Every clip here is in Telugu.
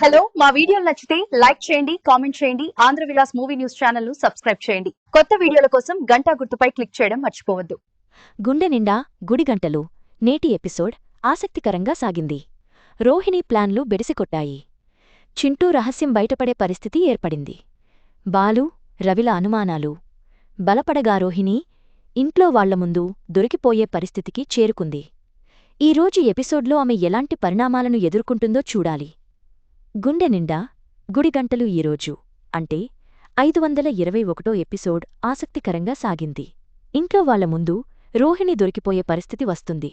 హలో మా వీడియోలు నచ్చితే లైక్ చేయండి కామెంట్ చేయండి ఆంధ్ర విలాస్ మూవీ న్యూస్ ఛానల్ను సబ్స్క్రైబ్ చేయండి. కొత్త వీడియోల కోసం గంటా గుర్తుపై క్లిక్ చేయడం మర్చిపోవద్దు. గుండె నిండా గుడిగంటలు నేటి ఎపిసోడ్ ఆసక్తికరంగా సాగింది. రోహిణి ప్లాన్లు బెడిసికొట్టాయి. చింటూ రహస్యం బయటపడే పరిస్థితి ఏర్పడింది. బాలు రవిల అనుమానాలు. బలపడగా రోహిణి ఇంట్లో వాళ్ళ ముందు దొరికిపోయే పరిస్థితికి చేరుకుంది. ఈరోజు ఎపిసోడ్లో ఆమె ఎలాంటి పరిణామాలను ఎదుర్కొంటుందో చూడాలి. గుండె నిండా గుడిగంటలు ఈరోజు అంటే ఐదు వందల ఇరవై ఒకటో ఎపిసోడ్ ఆసక్తికరంగా సాగింది. ఇంట్లో వాళ్ళ ముందు రోహిణి దొరికిపోయే పరిస్థితి వస్తుంది.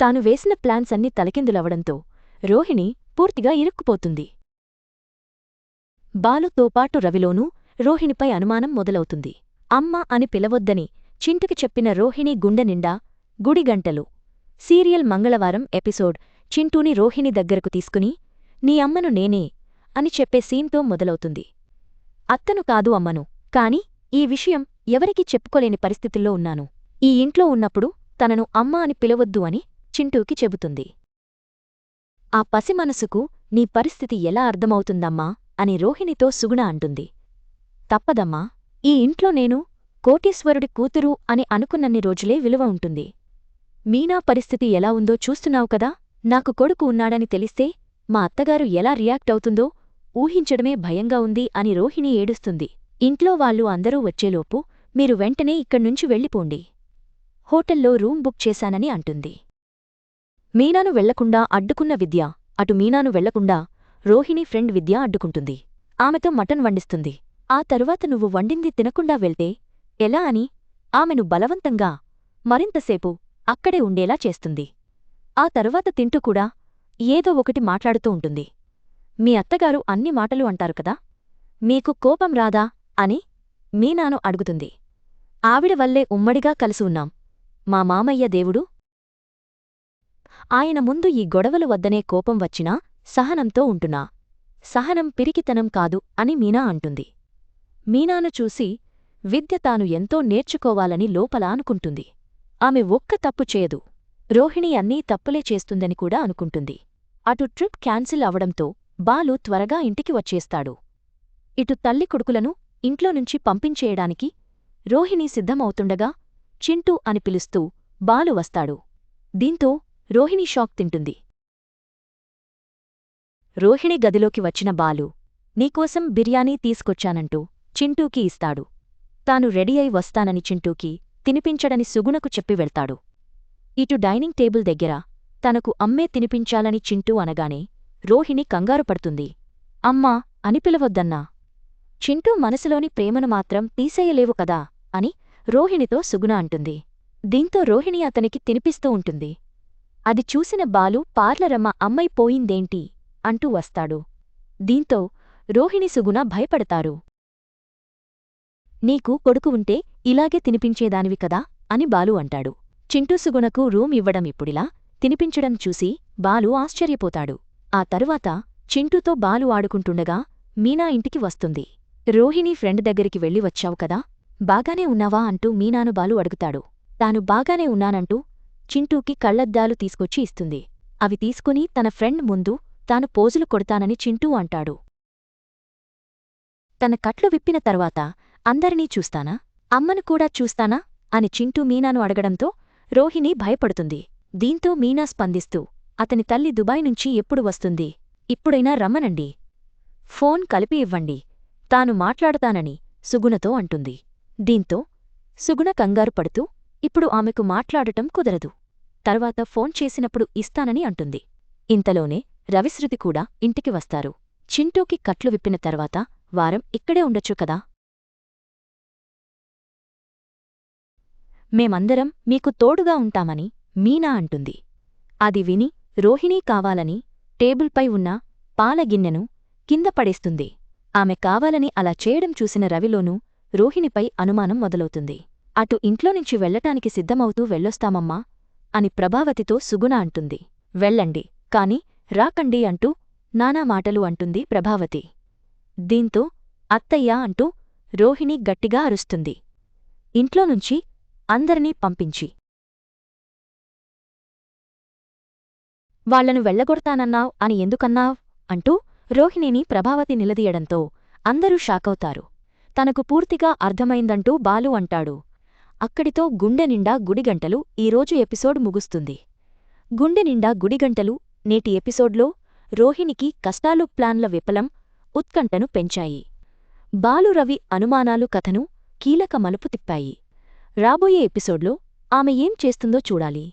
తాను వేసిన ప్లాన్స్ అన్ని తలకిందులవడంతో రోహిణి పూర్తిగా ఇరుక్కుపోతుంది. బాలుతోపాటు రవిలోనూ రోహిణిపై అనుమానం మొదలవుతుంది. అమ్మ అని పిలవొద్దని చింటుకి చెప్పిన రోహిణి గుండె నిండా గుడిగంటలు సీరియల్ మంగళవారం ఎపిసోడ్ చింటూని రోహిణి దగ్గరకు తీసుకుని నీ అమ్మను నేనే అని చెప్పే సీన్తో మొదలవుతుంది. అత్తను కాదు అమ్మను కాని ఈ విషయం ఎవరికీ చెప్పుకోలేని పరిస్థితుల్లో ఉన్నాను. ఈ ఇంట్లో ఉన్నప్పుడు తనను అమ్మ అని పిలవద్దు అని చింటూకి చెబుతుంది. ఆ పసి మనసుకు నీ పరిస్థితి ఎలా అర్థమవుతుందమ్మా అని రోహిణితో సుగుణ అంటుంది. తప్పదమ్మా ఈ ఇంట్లో నేను కోటీశ్వరుడి కూతురు అని అనుకున్నన్ని రోజులే విలువ ఉంటుంది. మీనా పరిస్థితి ఎలా ఉందో చూస్తున్నావు కదా నాకు కొడుకు ఉన్నాడని తెలిస్తే మా అత్తగారు ఎలా రియాక్ట్ అవుతుందో ఊహించడమే భయంగా ఉంది అని రోహిణి ఏడుస్తుంది. ఇంట్లో వాళ్ళు అందరూ వచ్చేలోపు మీరు వెంటనే ఇక్కడ్నుంచి వెళ్ళిపోండి. హోటల్లో రూమ్ బుక్ చేశానని అంటుంది. మీనాను వెళ్ళకుండా అడ్డుకున్న విద్య అటు మీనాను వెళ్ళకుండా రోహిణి ఫ్రెండ్ విద్య అడ్డుకుంటుంది. ఆమెతో మటన్ వండిస్తుంది. ఆ తరువాత నువ్వు వండింది తినకుండా వెళ్తే ఎలా అని ఆమెను బలవంతంగా మరింతసేపు అక్కడే ఉండేలా చేస్తుంది. ఆ తరువాత తింటూ కూడా ఏదో ఒకటి మాట్లాడుతూ ఉంటుంది. మీ అత్తగారు అన్ని మాటలు అంటారు కదా? మీకు కోపం రాదా? అని మీనాను అడుగుతుంది. ఆవిడ వల్లే ఉమ్మడిగా కలిసి ఉన్నాం. మా మామయ్య దేవుడు. ఆయన ముందు ఈ గొడవలు వద్దనే కోపం వచ్చినా సహనంతో ఉంటున్నా. సహనం పిరికితనం కాదు అని మీనా అంటుంది. మీనాను చూసి విద్య తాను ఎంతో నేర్చుకోవాలని లోపల అనుకుంటుంది. ఆమె ఒక్క తప్పు చేయదు. రోహిణి అన్నీ తప్పులే చేస్తుందని కూడా అనుకుంటుంది. అటు ట్రిప్ క్యాన్సిల్ అవడంతో బాలు త్వరగా ఇంటికి వచ్చేస్తాడు. ఇటు తల్లి కొడుకులను ఇంట్లో నుంచి పంపించేయడానికి రోహిణి సిద్ధమవుతుండగా చింటూ అని పిలుస్తూ బాలు వస్తాడు. దీంతో రోహిణి షాక్ తింటుంది. రోహిణి గదిలోకి వచ్చిన బాలు నీకోసం బిర్యానీ తీసుకొచ్చానంటూ చింటూకి ఇస్తాడు. తాను రెడీ అయి వస్తానని చింటూకి తినిపించడని సుగుణకు చెప్పి వెళ్తాడు. ఇటు డైనింగ్ టేబుల్ దగ్గర తనకు అమ్మే తినిపించాలని చింటూ అనగానే రోహిణి కంగారు పడుతుంది. అమ్మా అని పిలవద్దన్నా. చింటూ మనసులోని ప్రేమను మాత్రం తీసేయలేవు కదా అని రోహిణితో సుగుణ అంటుంది. దీంతో రోహిణి అతనికి తినిపిస్తూ ఉంటుంది. అది చూసిన బాలు పార్లరమ్మ అమ్మై పోయిందేంటి? అంటూ వస్తాడు. దీంతో రోహిణి సుగుణ భయపడతారు. నీకు కొడుకు ఉంటే ఇలాగే తినిపించేదానివి కదా అని బాలు అంటాడు. చింటూ సుగుణకు రూమ్ ఇవ్వడం ఇప్పుడిలా? తినిపించడం చూసి బాలు ఆశ్చర్యపోతాడు. ఆ తరువాత చింటూతో బాలు ఆడుకుంటుండగా మీనా ఇంటికి వస్తుంది. రోహిణి ఫ్రెండ్ దగ్గరికి వెళ్ళి వచ్చావు కదా? బాగానే ఉన్నావా అంటూ మీనాను బాలు అడుగుతాడు. తాను బాగానే ఉన్నానంటూ చింటూకి కళ్ళద్దాలు తీసుకొచ్చి ఇస్తుంది. అవి తీసుకుని తన ఫ్రెండ్ ముందు తాను పోజులు కొడతానని చింటూ అంటాడు. తన కట్లు విప్పిన తర్వాత అందరినీ చూస్తానా? అమ్మను కూడా చూస్తానా? అని చింటూ మీనాను అడగడంతో రోహిణి భయపడుతుంది. దీంతో మీనా స్పందిస్తూ అతని తల్లి దుబాయ్ నుంచి ఎప్పుడు వస్తుంది? ఇప్పుడైనా రమ్మనండి. ఫోన్ కలిపి ఇవ్వండి. తాను మాట్లాడతానని సుగుణతో అంటుంది. దీంతో సుగుణ కంగారు పడుతూ ఇప్పుడు ఆమెకు మాట్లాడటం కుదరదు. తర్వాత ఫోన్ చేసినప్పుడు ఇస్తానని అంటుంది. ఇంతలోనే రవిశ్రుతి కూడా ఇంటికి వస్తారు. చింటూకి కట్లు విప్పిన తర్వాత వారం ఇక్కడే ఉండొచ్చు కదా? మేమందరం మీకు తోడుగా ఉంటామని మీనా అంటుంది. అది విని రోహిణీ కావాలని టేబుల్పై ఉన్న పాలగిన్నెను కింద పడేస్తుంది. ఆమె కావాలని అలా చేయడం చూసిన రవిలోనూ రోహిణిపై అనుమానం మొదలవుతుంది. అటు ఇంట్లోనుంచి వెళ్ళటానికి సిద్ధమవుతూ వెళ్ళొస్తామమ్మా అని ప్రభావతితో సుగుణ అంటుంది. వెళ్ళండి కాని రాకండి అంటూ నానా మాటలు అంటుంది ప్రభావతి. దీంతో అత్తయ్యా అంటూ రోహిణి గట్టిగా అరుస్తుంది. ఇంట్లోనుంచి అందరినీ పంపించి. వాళ్ళను వెళ్ళగొడతానన్నావ్ అని ఎందుకన్నావ్? అంటూ రోహిణిని ప్రభావతి నిలదీయడంతో అందరూ షాకవుతారు. తనకు పూర్తిగా అర్థమైందంటూ బాలు అంటాడు. అక్కడితో గుండె నిండా గుడిగంటలు ఈరోజు ఎపిసోడ్ ముగుస్తుంది. గుండె నిండా గుడిగంటలు నేటి ఎపిసోడ్లో రోహిణికి కష్టాలు ప్లాన్ల విఫలం ఉత్కంఠను పెంచాయి. బాలు రవి అనుమానాలు కథను కీలక మలుపు తిప్పాయి. రాబోయే ఎపిసోడ్లో ఆమె ఏం చేస్తుందో చూడాలి.